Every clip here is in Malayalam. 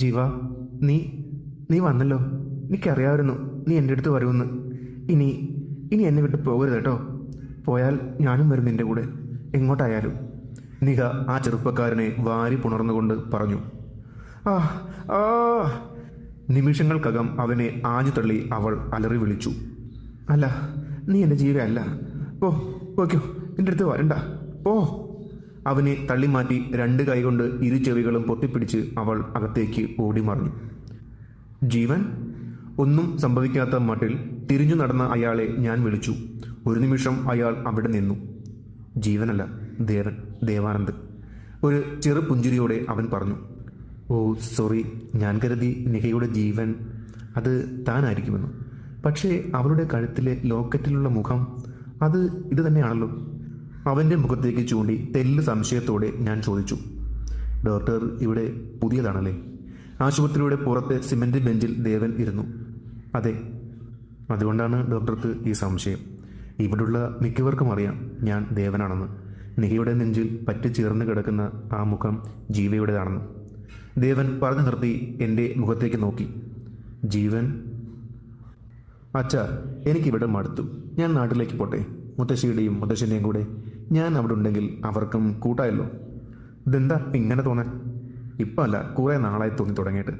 ജീവ നീ നീ വന്നല്ലോ. എനിക്കറിയാമായിരുന്നു നീ എന്റെ അടുത്ത് വരുമെന്ന്. ഇനി ഇനി എന്നെ വിട്ട് പോകരുത് കേട്ടോ. പോയാൽ ഞാനും വരും നിന്റെ കൂടെ. എങ്ങോട്ടായാലും. നിഹ ആ ചെറുപ്പക്കാരനെ വാരി പുണർന്നുകൊണ്ട് പറഞ്ഞു. ആ ആ. നിമിഷങ്ങൾക്കകം അവനെ ആഞ്ഞു തള്ളി അവൾ അലറി വിളിച്ചു. അല്ല നീ എന്റെ ജീവയല്ല. പോ പോയ്ക്കോ. എന്റെ അടുത്ത് വരണ്ട. പോ. അവനെ തള്ളിമാറ്റി രണ്ട് കൈകൊണ്ട് ഇരു ചെവികളും പൊട്ടിപ്പിടിച്ച് അവൾ അകത്തേക്ക് ഓടിമറിഞ്ഞു. ജീവൻ? ഒന്നും സംഭവിക്കാത്ത മട്ടിൽ തിരിഞ്ഞു നടന്ന അയാളെ ഞാൻ വിളിച്ചു. ഒരു നിമിഷം അയാൾ അവിടെ നിന്നു. ജീവനല്ല ദേവൻ ദേവാനന്ദ്. ഒരു ചെറു പുഞ്ചിരിയോടെ അവൻ പറഞ്ഞു ഓ സോറി ഞാൻ കരുതി നിഹയുടെ ജീവൻ അത് താനായിരിക്കുമെന്ന്. പക്ഷേ അവളുടെ കഴുത്തിലെ ലോക്കറ്റിലുള്ള മുഖം അത് ഇത് തന്നെയാണല്ലോ. അവന്റെ മുഖത്തേക്ക് ചൂണ്ടി തെല്ല് സംശയത്തോടെ ഞാൻ ചോദിച്ചു ഡോക്ടർ ഇവിടെ പുതിയതാണല്ലേ? ആശുപത്രിയുടെ പുറത്തെ സിമന്റ് ബെഞ്ചിൽ ദേവൻ ഇരുന്നു. അതെ അതുകൊണ്ടാണ് ഡോക്ടർക്ക് ഈ സംശയം. ഇവിടുള്ള മിക്കവർക്കും അറിയാം ഞാൻ ദേവനാണെന്ന്. നിഹയുടെ നെഞ്ചിൽ പറ്റിച്ചേർന്ന് കിടക്കുന്ന ആ മുഖം ജീവയുടേതാണെന്ന്. ദേവൻ പറഞ്ഞു നിർത്തി എന്റെ മുഖത്തേക്ക് നോക്കി. ജീവൻ? അച്ഛ എനിക്കിവിടെ മടുത്തു. ഞാൻ നാട്ടിലേക്ക് പോട്ടെ. മുത്തശ്ശിയുടെയും മുത്തശ്ശന്റെയും കൂടെ ഞാൻ അവിടെ ഉണ്ടെങ്കിൽ അവർക്കും കൂട്ടായല്ലോ. ഇതെന്താ ഇങ്ങനെ തോന്നാൻ ഇപ്പം അല്ല കുറേ നാളായി തോന്നി തുടങ്ങിയിട്ട്.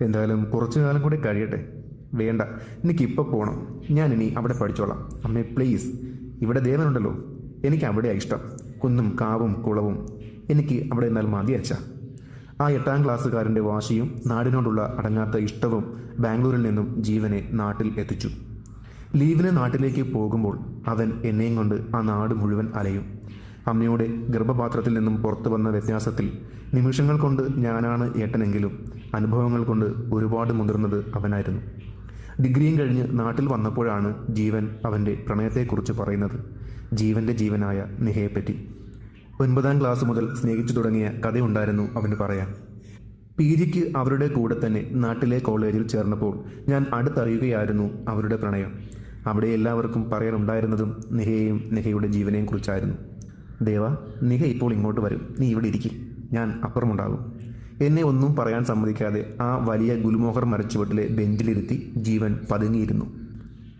എന്തായാലും കുറച്ചു കാലം കൂടി കഴിയട്ടെ. വേണ്ട എനിക്കിപ്പോൾ പോകണം ഞാൻ ഇനി അവിടെ പഠിച്ചോളാം. അമ്മേ പ്ലീസ്. ഇവിടെ ദേവനുണ്ടല്ലോ. എനിക്ക് അവിടെയാണ് ഇഷ്ടം. കുന്നും കാവും കുളവും. എനിക്ക് അവിടെ എന്നാൽ മതി അച്ഛാ. ആ എട്ടാം ക്ലാസ്സുകാരന്റെ വാശിയും നാടിനോടുള്ള അടങ്ങാത്ത ഇഷ്ടവും ബാംഗ്ലൂരിൽ നിന്നും ജീവനെ നാട്ടിൽ എത്തിച്ചു. ലീവിന് നാട്ടിലേക്ക് പോകുമ്പോൾ അവൻ എന്നെയും കൊണ്ട് ആ നാട് മുഴുവൻ അലയും. അമ്മയുടെ ഗർഭപാത്രത്തിൽ നിന്നും പുറത്തു വന്ന വ്യത്യാസത്തിൽ നിമിഷങ്ങൾ കൊണ്ട് ഞാനാണ് ഏട്ടനെങ്കിലും അനുഭവങ്ങൾ കൊണ്ട് ഒരുപാട് മുതിർന്നത് അവനായിരുന്നു. ഡിഗ്രിയും കഴിഞ്ഞ് നാട്ടിൽ വന്നപ്പോഴാണ് ജീവൻ അവന്റെ പ്രണയത്തെക്കുറിച്ച് പറയുന്നത്. ജീവന്റെ ജീവനായ നിഹയെപ്പറ്റി. ഒൻപതാം ക്ലാസ് മുതൽ സ്നേഹിച്ചു തുടങ്ങിയ കഥയുണ്ടായിരുന്നു അവന് പറയാൻ. പി ജിക്ക് അവരുടെ കൂടെ തന്നെ നാട്ടിലെ കോളേജിൽ ചേർന്നപ്പോൾ ഞാൻ അടുത്തറിയുകയായിരുന്നു അവരുടെ പ്രണയം. അവിടെ എല്ലാവർക്കും പറയാനുണ്ടായിരുന്നതും നിഹയെയും നിഹയുടെ ജീവനെയും കുറിച്ചായിരുന്നു. ദേവ നിഹ ഇപ്പോൾ ഇങ്ങോട്ട് വരും. നീ ഇവിടെ ഇരിക്കും. ഞാൻ അപ്പുറമുണ്ടാകും. എന്നെ ഒന്നും പറയാൻ സമ്മതിക്കാതെ ആ വലിയ ഗുൽമോഹർ മരച്ചുവട്ടിലെ ബെഞ്ചിലിരുത്തി ജീവൻ പതുങ്ങിയിരുന്നു.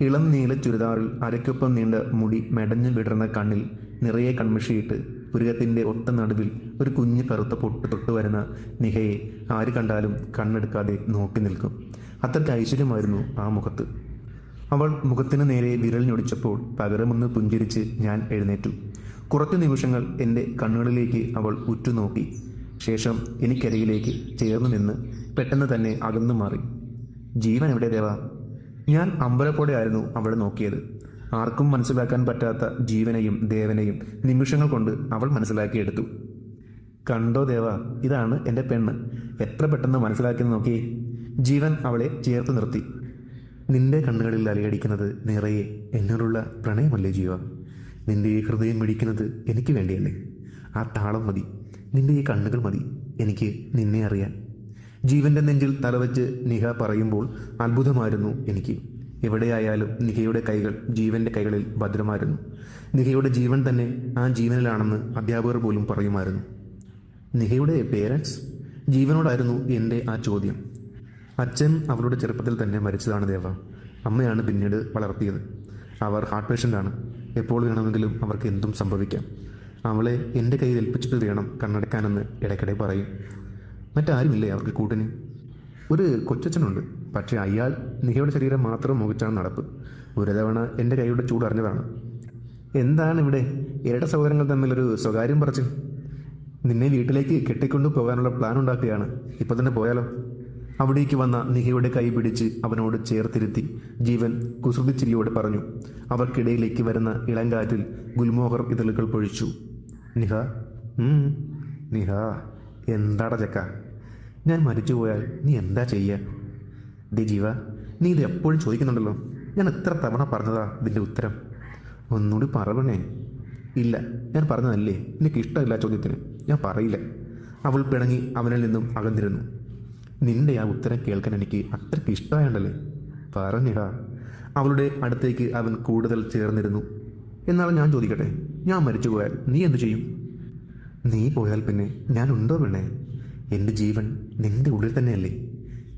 ഇളം നീല ചുരിദാറിൽ അരയ്ക്കൊപ്പം നീണ്ട മുടി മെടഞ്ഞു വിടർന്ന കണ്ണിൽ നിറയെ കൺമിഷിയിട്ട് പുരുകത്തിന്റെ ഒത്ത നടുവിൽ ഒരു കുഞ്ഞു കറുത്ത പൊട്ട് തൊട്ട് വരുന്ന നിഹയെ ആര് കണ്ടാലും കണ്ണെടുക്കാതെ നോക്കി നിൽക്കും. അത്രയ്ക്ക് ഐശ്വര്യമായിരുന്നു ആ മുഖത്ത്. അവൾ മുഖത്തിന് നേരെ വിരൽ ഞൊടിച്ചപ്പോൾ പകരമൊന്ന് പുഞ്ചിരിച്ച് ഞാൻ എഴുന്നേറ്റു. കുറച്ച് നിമിഷങ്ങൾ എന്റെ കണ്ണുകളിലേക്ക് അവൾ ഉറ്റുനോക്കി. ശേഷം എനിക്കരികിലേക്ക് ചേർന്ന് നിന്ന് പെട്ടെന്ന് തന്നെ അകന്നു മാറി. ജീവൻ എവിടെ ദേവ? ഞാൻ അമ്പലപ്പോടെയായിരുന്നു അവളെ നോക്കിയത്. ആർക്കും മനസ്സിലാക്കാൻ പറ്റാത്ത ജീവനെയും ദേവനെയും നിമിഷങ്ങൾ കൊണ്ട് അവൾ മനസ്സിലാക്കിയെടുത്തു. കണ്ടോ ദേവ ഇതാണ് എന്റെ പെണ്ണ്. എത്ര പെട്ടെന്ന് മനസ്സിലാക്കി നോക്കി ജീവൻ അവളെ ചേർത്ത് നിർത്തി. നിന്റെ കണ്ണുകളിൽ അലയടിക്കുന്നത് നിറയെ എന്നോടുള്ള പ്രണയമല്ലേ ജീവ? നിന്റെ ഈ ഹൃദയം മിടിക്കുന്നത് എനിക്ക് വേണ്ടിയല്ലേ? ആ താളം മതി. നിന്റെ ഈ കണ്ണുകൾ മതി. എനിക്ക് നിന്നെ അറിയാൻ. ജീവന്റെ നെഞ്ചിൽ തലവെച്ച് നിഹ പറയുമ്പോൾ അത്ഭുതമായിരുന്നു എനിക്ക്. എവിടെയായാലും നിഹയുടെ കൈകൾ ജീവന്റെ കൈകളിൽ ഭദ്രമായിരുന്നു. നിഹയുടെ ജീവൻ തന്നെ ആ ജീവനിലാണെന്ന് അധ്യാപകർ പോലും പറയുമായിരുന്നു. നിഹയുടെ പേരൻസ്? ജീവനോടായിരുന്നു എന്റെ ആ ചോദ്യം. അച്ഛൻ അവളുടെ ചെറുപ്പത്തിൽ തന്നെ മരിച്ചതാണ് ദേവ. അമ്മയാണ് പിന്നീട് വളർത്തിയത്. അവർ ഹാർട്ട് പേഷ്യന്റാണ് എപ്പോൾ വേണമെങ്കിലും അവർക്ക് എന്തും സംഭവിക്കാം. അവളെ എന്റെ കയ്യിൽ ഏൽപ്പിച്ചിട്ട് വേണം കണ്ണടക്കാനെന്ന് ഇടയ്ക്കിടെ പറയും. മറ്റാരുമില്ലേ അവർക്ക് കൂട്ടിന്? ഒരു കൊച്ചച്ഛനുണ്ട്. പക്ഷേ അയാൾ നിഹയുടെ ശരീരം മാത്രം മുഖിച്ചാണ് നടപ്പ്. ഒരു തവണ എന്റെ കൈയുടെ ചൂട് അറിഞ്ഞതാണ്. എന്താണ് ഇവിടെ ഇരട്ട സഹോദരങ്ങൾ തമ്മിലൊരു സ്വകാര്യം പറച്ചിൽ? നിന്നെ വീട്ടിലേക്ക് കെട്ടിക്കൊണ്ടു പോകാനുള്ള പ്ലാൻ ഉണ്ടാക്കുകയാണ്. ഇപ്പോൾ തന്നെ പോയാലോ? അവിടേക്ക് വന്ന നിഹയുടെ കൈ പിടിച്ച് അവനോട് ചേർത്തിരുത്തി. ജീവൻ കുസൃതിച്ചിരിയോട് പറഞ്ഞു അവർക്കിടയിലേക്ക് വരുന്ന ഇളങ്കാറ്റിൽ ഗുൽമോഹർ ഇതളുകൾ പൊഴിച്ചു. നിഹ? നിഹ എന്താടാ ചക്ക? ഞാൻ മരിച്ചുപോയാൽ നീ എന്താ ചെയ്യുക ദേ ജീവ നീ ഇത് എപ്പോഴും ചോദിക്കുന്നുണ്ടല്ലോ. ഞാൻ എത്ര തവണ പറഞ്ഞതാ ഇതിന്റെ ഉത്തരം? ഒന്നുകൂടി പറവണേ ഇല്ല ഞാൻ പറഞ്ഞതല്ലേ. എനിക്ക് ഇഷ്ടമില്ല ചോദ്യത്തിന്. ഞാൻ പറയില്ല. അവൾ പിണങ്ങി അവനിൽ നിന്നും അകന്നിരുന്നു. നിന്റെ ആ ഉത്തരം കേൾക്കാൻ എനിക്ക് അത്രയ്ക്ക് ഇഷ്ടമായുണ്ടല്ലേ? പറഞ്ഞിടാ അവളുടെ അടുത്തേക്ക് അവൻ കൂടുതൽ ചേർന്നിരുന്നു. എന്നാൽ ഞാൻ ചോദിക്കട്ടെ ഞാൻ മരിച്ചു പോയാൽ നീ എന്തു ചെയ്യും? നീ പോയാൽ പിന്നെ ഞാൻ ഉണ്ടോ പെണ്ണേ? എന്റെ ജീവൻ നിന്റെ ഉള്ളിൽ തന്നെയല്ലേ.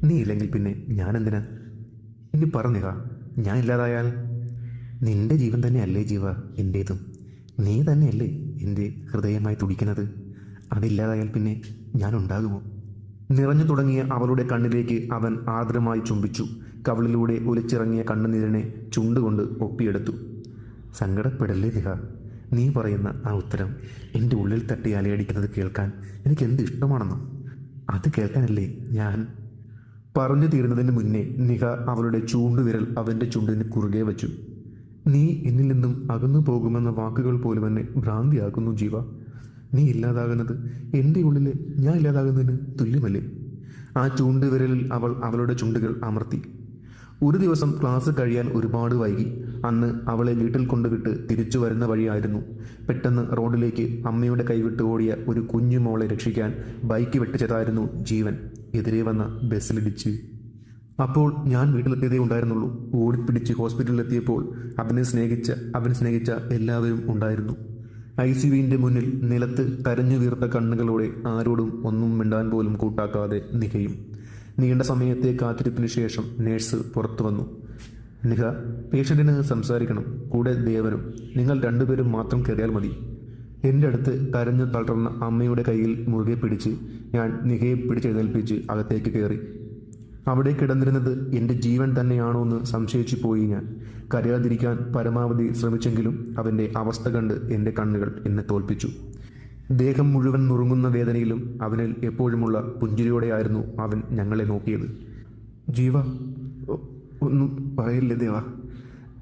നീ ഇല്ലെങ്കിൽ പിന്നെ ഞാൻ എന്തിനാ ഇനി പറഞ്ഞുക ഞാൻ ഇല്ലാതായാൽ? നിന്റെ ജീവൻ തന്നെയല്ലേ ജീവ എന്റേതും നീ തന്നെയല്ലേ എന്റെ ഹൃദയമായി തുടിക്കുന്നത്. അതില്ലാതായാൽ പിന്നെ ഞാൻ ഉണ്ടാകുമോ നിറഞ്ഞു തുടങ്ങിയ അവളുടെ കണ്ണിലേക്ക് അവൻ ആർദ്രമായി ചുംബിച്ചു. കവിളിലൂടെ ഒലിച്ചിറങ്ങിയ കണ്ണുനീരിനെ ചുണ്ടുകൊണ്ട് ഒപ്പിയെടുത്തു. സങ്കടപ്പെടല്ലേ ദിഹ നീ പറയുന്ന ആ ഉത്തരം എന്റെ ഉള്ളിൽ തട്ടി അലയടിക്കുന്നത് കേൾക്കാൻ എനിക്ക് എന്ത് ഇഷ്ടമാണെന്നോ? അത് കേൾക്കാനല്ലേ ഞാൻ? പറഞ്ഞു തീരുന്നതിന് മുന്നേ നിഹ അവളുടെ ചൂണ്ടുവിരൽ അവന്റെ ചുണ്ടിന് കുറുകെ വച്ചു. നീ എന്നിൽ നിന്നും അകന്നു പോകുമെന്ന വാക്കുകൾ പോലും എന്നെ ഭ്രാന്തിയാക്കുന്നു ജീവ. നീ ഇല്ലാതാകുന്നത് എന്റെ ഉള്ളിൽ ഞാൻ ഇല്ലാതാകുന്നതിന് തുല്യമല്ലേ? ആ ചൂണ്ടുവിരലിൽ അവൾ അവളുടെ ചുണ്ടുകൾ അമർത്തി. ഒരു ദിവസം ക്ലാസ് കഴിയാൻ ഒരുപാട് വൈകി. അന്ന് അവളെ വീട്ടിൽ കൊണ്ടുവിട്ട് തിരിച്ചു വരുന്ന വഴിയായിരുന്നു. പെട്ടെന്ന് റോഡിലേക്ക് അമ്മയുടെ കൈവിട്ട് ഓടിയ ഒരു കുഞ്ഞു മോളെ രക്ഷിക്കാൻ ബൈക്ക് വെട്ടിച്ചതായിരുന്നു ജീവൻ. എതിരെ വന്ന ബസ്സിലിടിച്ച് അപ്പോൾ ഞാൻ വീട്ടിലെത്തിയതേ ഉണ്ടായിരുന്നുള്ളൂ. ഓടിപ്പിടിച്ച് ഹോസ്പിറ്റലിലെത്തിയപ്പോൾ അവനെ സ്നേഹിച്ച അവൻ സ്നേഹിച്ച എല്ലാവരും ഉണ്ടായിരുന്നു. ഐ സി മുന്നിൽ നിലത്ത് കരഞ്ഞു വീർത്ത കണ്ണുകളോടെ ആരോടും ഒന്നും മിണ്ടാൻ പോലും കൂട്ടാക്കാതെ നികയും നീണ്ട സമയത്തെ കാത്തിരിപ്പിന് ശേഷം നേഴ്സ് പുറത്തു വന്നു. നിഹ പേഷ്യന്റിന് സംസാരിക്കണം. കൂടെ ദേവനും നിങ്ങൾ രണ്ടുപേരും മാത്രം കയറിയാൽ മതി. എന്റെ അടുത്ത് കരഞ്ഞു തളർന്ന അമ്മയുടെ കയ്യിൽ മുറുകെ പിടിച്ച് ഞാൻ നിഹയെ പിടിച്ചെഴുന്നേൽപ്പിച്ച് അകത്തേക്ക് കയറി. അവിടെ കിടന്നിരുന്നത് എന്റെ ജീവൻ തന്നെയാണോ എന്ന് സംശയിച്ചു പോയി ഞാൻ. കരയാതിരിക്കാൻ പരമാവധി ശ്രമിച്ചെങ്കിലും അവന്റെ അവസ്ഥ കണ്ട് എന്റെ കണ്ണുകൾ എന്നെ തോൽപ്പിച്ചു. ദേഹം മുഴുവൻ നുറുങ്ങുന്ന വേദനയിലും അവനിൽ എപ്പോഴുമുള്ള പുഞ്ചിരിയോടെയായിരുന്നു അവൻ ഞങ്ങളെ നോക്കിയത്. ജീവ ഒന്നും പറയില്ലേ ദേവ.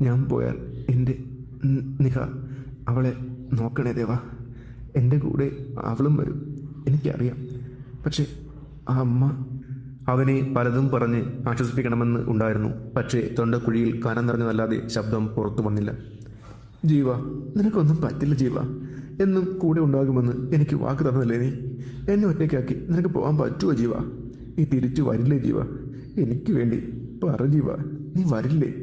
ഞാൻ പോയാൽ എന്റെ നിഹ അവളെ നോക്കണേ ദേവ. എന്റെ കൂടെ അവളും വരും. എനിക്കറിയാം. പക്ഷേ ആ അമ്മ അവനെ പലതും പറഞ്ഞ് ആശ്വസിപ്പിക്കണമെന്ന് ഉണ്ടായിരുന്നു. പക്ഷേ തൊണ്ടക്കുഴിയിൽ കനം നിറഞ്ഞതല്ലാതെ ശബ്ദം പുറത്തു വന്നില്ല. ജീവ നിനക്കൊന്നും പറ്റില്ല ജീവ. എന്നും കൂടെ ഉണ്ടാകുമെന്ന് എനിക്ക് വാക്ക് തന്നതല്ലേ നീ? എന്നെ ഒറ്റയ്ക്കാക്കി നിനക്ക് പോകാൻ പറ്റുമോ ജീവ? നീ തിരിച്ചു വരില്ലേ ജീവ? എനിക്ക് വേണ്ടി പറ ജീവ. നീ വരില്ലേ?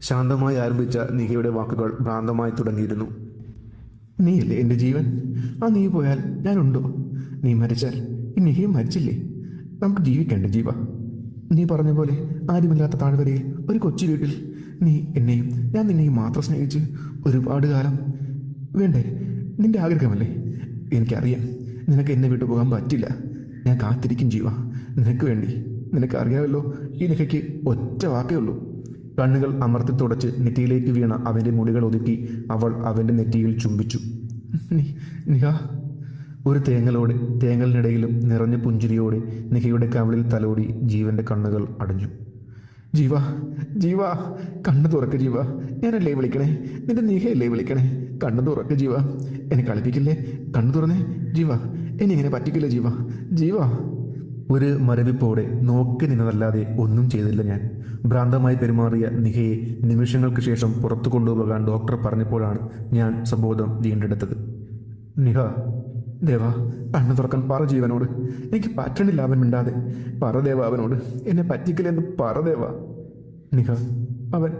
ശാന്തമായി ആരംഭിച്ച നിഹയുടെ വാക്കുകൾ ഭ്രാന്തമായി തുടങ്ങിയിരുന്നു. നീയല്ലേ എന്റെ ജീവൻ? ആ നീ പോയാൽ ഞാനുണ്ടോ? നീ മരിച്ചാൽ ഈ നിഹയും മരിച്ചില്ലേ? നമുക്ക് ജീവിക്കണ്ടേ ജീവ. നീ പറഞ്ഞ പോലെ ആരുമില്ലാത്ത താഴ്വരയിൽ ഒരു കൊച്ചു വീട്ടിൽ നീ എന്നെയും ഞാൻ നിന്നെയും മാത്രം സ്നേഹിച്ച് ഒരുപാട് കാലം വേണ്ടേ? നിന്റെ ആഗ്രഹമല്ലേ? എനിക്കറിയാം നിനക്ക് എന്നെ വിട്ടു പോകാൻ പറ്റില്ല. ഞാൻ കാത്തിരിക്കും ജീവ. നിനക്ക് വേണ്ടി. നിനക്കറിയാമല്ലോ ഈ നിഖയ്ക്ക് ഒറ്റ വാക്കേ ഉള്ളൂ. കണ്ണുകൾ അമർത്തി തുടച്ച് നെറ്റിയിലേക്ക് വീണ അവന്റെ മുടികൾ ഒതുക്കി അവൾ അവന്റെ നെറ്റിയിൽ ചുംബിച്ചു. നിഹ ഒരു തേങ്ങലോടെ തേങ്ങലിനിടയിലും നിറഞ്ഞ പുഞ്ചിരിയോടെ നിഹയുടെ കവിളിൽ തലോടി ജീവന്റെ കണ്ണുകൾ അടഞ്ഞു. ജീവ ജീവ കണ്ണു തുറക്ക് ജീവ. ഞാനല്ലേ വിളിക്കണേ? നിന്റെ നീഹയല്ലേ വിളിക്കണേ? കണ്ണു തുറക്ക് ജീവ. എന്നെ കളിപ്പിക്കില്ലേ? കണ്ണു തുറന്നേ. ജീവ എന്നെ ഇങ്ങനെ പറ്റിക്കില്ല ജീവ? ജീവ. ഒരു മരവിപ്പോടെ നോക്കി നിന്നതല്ലാതെ ഒന്നും ചെയ്തില്ല ഞാൻ. ഭ്രാന്തമായി പെരുമാറിയ നിഹയെ നിമിഷങ്ങൾക്ക് ശേഷം പുറത്തു കൊണ്ടുപോകാൻ ഡോക്ടർ പറഞ്ഞപ്പോഴാണ് ഞാൻ സംബോധം വീണ്ടെടുത്തത്. നിഹ ദേവ കണ്ണു തുറക്കാൻ പറ ജീവനോട്. എനിക്ക് പറ്റണില്ല അവൻ മിണ്ടാതെ. പറ ദേവ അവനോട്. എന്നെ പറ്റിക്കില്ലെന്ന് പറ ദേവ. അവൻ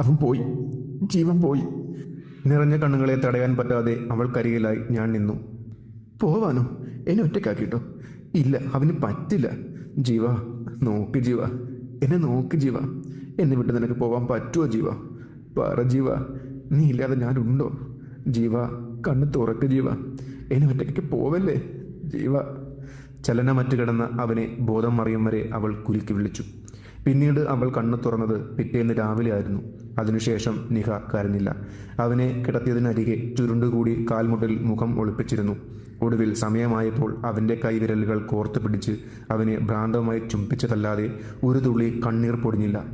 അവൻ പോയി. ജീവൻ പോയി. നിറഞ്ഞ കണ്ണുകളെ തടയാൻ പറ്റാതെ അവൾ കരിയിലായി ഞാൻ നിന്നു. പോവാനോ? എന്നെ ഒറ്റക്കാക്കിട്ടോ ഇല്ല അവന് പറ്റില്ല. ജീവ നോക്ക് ജീവ. എന്നെ നോക്ക് ജീവ. എന്നെ വിട്ട് നിനക്ക് പോവാൻ പറ്റുമോ ജീവ? പറ ജീവ. നീ ഇല്ലാതെ ഞാനുണ്ടോ? ജീവ കണ്ണ് തുറക്ക് ജീവ. എന്നെ ഒറ്റയ്ക്ക് പോവല്ലേ? ജീവ. ചലനമറ്റ് കിടന്ന അവനെ ബോധം മറിയും വരെ അവൾ കുലുക്കി വിളിച്ചു. പിന്നീട് അവൾ കണ്ണു തുറന്നത് പിറ്റേന്ന് രാവിലെ ആയിരുന്നു. അതിനുശേഷം നിഹ കരഞ്ഞില്ല. അവനെ കിടത്തിയതിനരികെ ചുരുണ്ടുകൂടി കാൽമുട്ടിൽ മുഖം ഒളിപ്പിച്ചിരുന്നു. ഒടുവിൽ സമയമായപ്പോൾ അവന്റെ കൈവിരലുകൾ കോർത്തു പിടിച്ച് അവനെ ഭ്രാന്തമായി ചുംബിച്ചതല്ലാതെ ഒരു തുള്ളി കണ്ണീർ പൊടിഞ്ഞില്ല.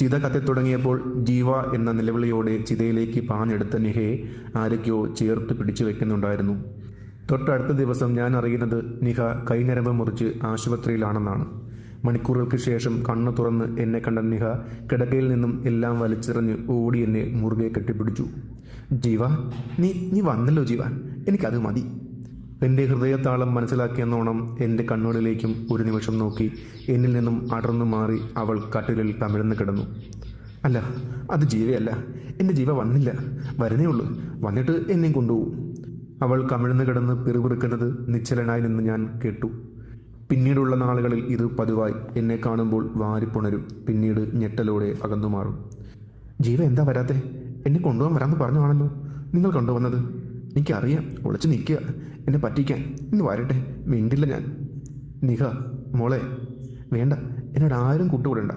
ചിത കത്തിത്തുടങ്ങിയപ്പോൾ ജീവ എന്ന നിലവിളിയോടെ ചിതയിലേക്ക് പാഞ്ഞെടുത്ത നിഹയെ ആരൊക്കെയോ ചേർത്ത് പിടിച്ചു വെക്കുന്നുണ്ടായിരുന്നു. തൊട്ടടുത്ത ദിവസം ഞാൻ അറിയുന്നത് നിഹ കൈനരമ്പ് മുറിച്ച് ആശുപത്രിയിലാണെന്നാണ്. മണിക്കൂറുകൾക്ക് ശേഷം കണ്ണു തുറന്ന് എന്നെ കണ്ട നിഹ കിടക്കയിൽ നിന്നും എല്ലാം വലിച്ചെറിഞ്ഞ് ഓടി എന്നെ മുറുകെ കെട്ടിപ്പിടിച്ചു. ജീവ നീ നീ വന്നല്ലോ ജീവ എനിക്കത് മതി. എന്റെ ഹൃദയത്താളം മനസ്സിലാക്കിയെന്നോണം എന്റെ കണ്ണുകളിലേക്കും ഒരു നിമിഷം നോക്കി എന്നിൽ നിന്നും അടർന്നു മാറി അവൾ കട്ടിലിൽ തമിഴ്ന്ന് കിടന്നു. അല്ല അത് ജീവയല്ല. എന്റെ ജീവ വന്നില്ല. വരുന്നേ ഉള്ളൂ. വന്നിട്ട് എന്നെയും കൊണ്ടുപോകും. അവൾ കമിഴ്ന്നു കിടന്ന് പിറുപിറുക്കുന്നത് നിശ്ചലനായി നിന്ന് ഞാൻ കേട്ടു. പിന്നീടുള്ള നാളുകളിൽ ഇത് പതിവായി. എന്നെ കാണുമ്പോൾ വാരിപ്പുണരും പിന്നീട് ഞെട്ടലോടെ അകന്നു മാറും. ജീവ എന്താ വരാത്തെ? എന്നെ കൊണ്ടുപോകാൻ വരാമെന്ന് പറഞ്ഞാണല്ലോ നിങ്ങൾ കൊണ്ടുവന്നത്? എനിക്കറിയാം. ഒളിച്ചു നിൽക്കുക. എന്നെ പറ്റിക്കാൻ. ഇന്ന് വരട്ടെ. മിണ്ടില്ല ഞാൻ. നിഹ മോളെ. വേണ്ട. എന്നോട് ആരും കൂട്ടുകൂടേണ്ട.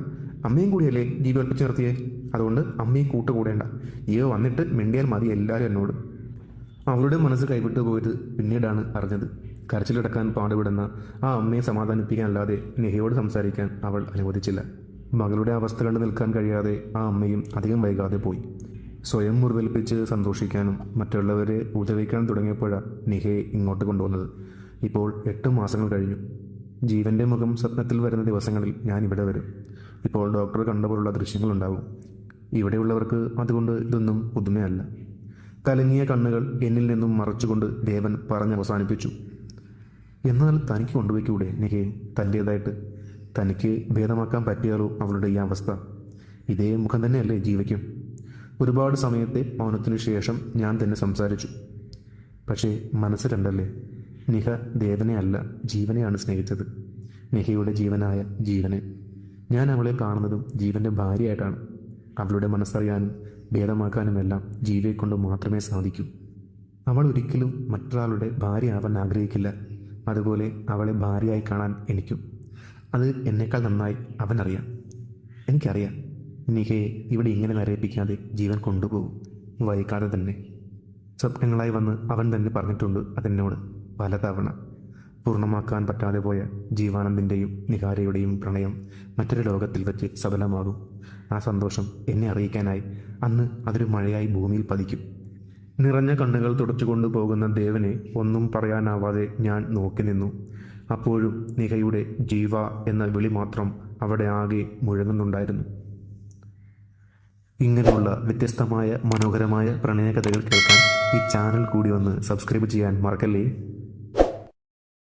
അമ്മയും കൂടിയല്ലേ ജീവ ഒളിപ്പിച്ചു നിർത്തിയേ? അതുകൊണ്ട് അമ്മയും കൂട്ടുകൂടേണ്ട. ജീവ വന്നിട്ട് മിണ്ടിയാൽ മതി എല്ലാവരും എന്നോട്. അവളുടെ മനസ്സ് കൈവിട്ടു പോയത് പിന്നീടാണ് അറിഞ്ഞത്. കരച്ചിലടക്കാൻ പാടുപെടുന്ന ആ അമ്മയെ സമാധാനിപ്പിക്കാനല്ലാതെ നെഹയോട് സംസാരിക്കാൻ അവൾ അനുവദിച്ചില്ല. മകളുടെ അവസ്ഥ കണ്ടു നിൽക്കാൻ കഴിയാതെ ആ അമ്മയും അധികം വൈകാതെ പോയി. സ്വയം മുറിവേൽപ്പിച്ച് സന്തോഷിക്കാനും മറ്റുള്ളവരെ ഉദവിക്കാൻ തുടങ്ങിയപ്പോഴാണ് നിഹയെ ഇങ്ങോട്ട് കൊണ്ടുവന്നത്. ഇപ്പോൾ എട്ട് മാസങ്ങൾ കഴിഞ്ഞു. ജീവന്റെ മുഖം സ്വപ്നത്തിൽ വരുന്ന ദിവസങ്ങളിൽ ഞാൻ ഇവിടെ വരും. ഇപ്പോൾ ഡോക്ടർ കണ്ടപോലുള്ള ദൃശ്യങ്ങളുണ്ടാവും. ഇവിടെയുള്ളവർക്ക് അതുകൊണ്ട് ഇതൊന്നും പുതുമയല്ല. കലങ്ങിയ കണ്ണുകൾ എന്നിൽ നിന്നും മറച്ചുകൊണ്ട് ദേവൻ പറഞ്ഞവസാനിപ്പിച്ചു എന്നാൽ തനിക്ക് കൊണ്ടുപോയിക്കൂടെ നികയെ തന്റേതായിട്ട്. തനിക്ക് ഭേദമാക്കാൻ പറ്റിയാലോ അവളുടെ ഈ അവസ്ഥ? ഇതേ മുഖം തന്നെയല്ലേ ജീവിക്കും ഒരുപാട് സമയത്തെ മൗനത്തിനു ശേഷം ഞാൻ തന്നെ സംസാരിച്ചു. പക്ഷേ മനസ്സ് രണ്ടല്ലേ നിഹ ദേവനെ അല്ല ജീവനെയാണ് സ്നേഹിച്ചത്. നിഹയുടെ ജീവനായ ജീവനെ. ഞാൻ അവളെ കാണുന്നതും ജീവന്റെ ഭാര്യയായിട്ടാണ്. അവളുടെ മനസ്സറിയാനും ഭേദമാക്കാനുമെല്ലാം ജീവിയെ കൊണ്ട് മാത്രമേ സാധിക്കൂ. അവൾ ഒരിക്കലും മറ്റൊരാളുടെ ഭാര്യയാവാൻ ആഗ്രഹിക്കില്ല. അതുപോലെ അവളെ ഭാര്യയായി കാണാൻ എനിക്കും. അത് എന്നേക്കാൾ നന്നായി അവനറിയാം. എനിക്കറിയാം നിഹയെ ഇവിടെ ഇങ്ങനെ നരയിപ്പിക്കാതെ ജീവൻ കൊണ്ടുപോകും. വൈകാതെ തന്നെ. സ്വപ്നങ്ങളായി വന്ന് അവൻ തന്നെ പറഞ്ഞിട്ടുണ്ട് അതെന്നോട് പലതവണ. പൂർണമാക്കാൻ പറ്റാതെ പോയ ജീവാനന്ദിന്റെയും നിഹാരയുടെയും പ്രണയം മറ്റൊരു ലോകത്തിൽ വെച്ച് സഫലമാകും. ആ സന്തോഷം എന്നെ അറിയിക്കാനായി. അന്ന് അതൊരു മഴയായി ഭൂമിയിൽ പതിക്കും. നിറഞ്ഞ കണ്ണുകൾ തുടച്ചുകൊണ്ട് പോകുന്ന ദേവനെ ഒന്നും പറയാനാവാതെ ഞാൻ നോക്കി നിന്നു. അപ്പോഴും നിഹയുടെ ജീവ എന്ന വിളി മാത്രം അവിടെ ആകെ മുഴങ്ങുന്നുണ്ടായിരുന്നു. ഇങ്ങനെയുള്ള വ്യത്യസ്തമായ മനോഹരമായ പ്രണയകഥകൾ കേൾക്കാൻ ഈ ചാനൽ കൂടി ഒന്ന് സബ്സ്ക്രൈബ് ചെയ്യാൻ മറക്കല്ലേ?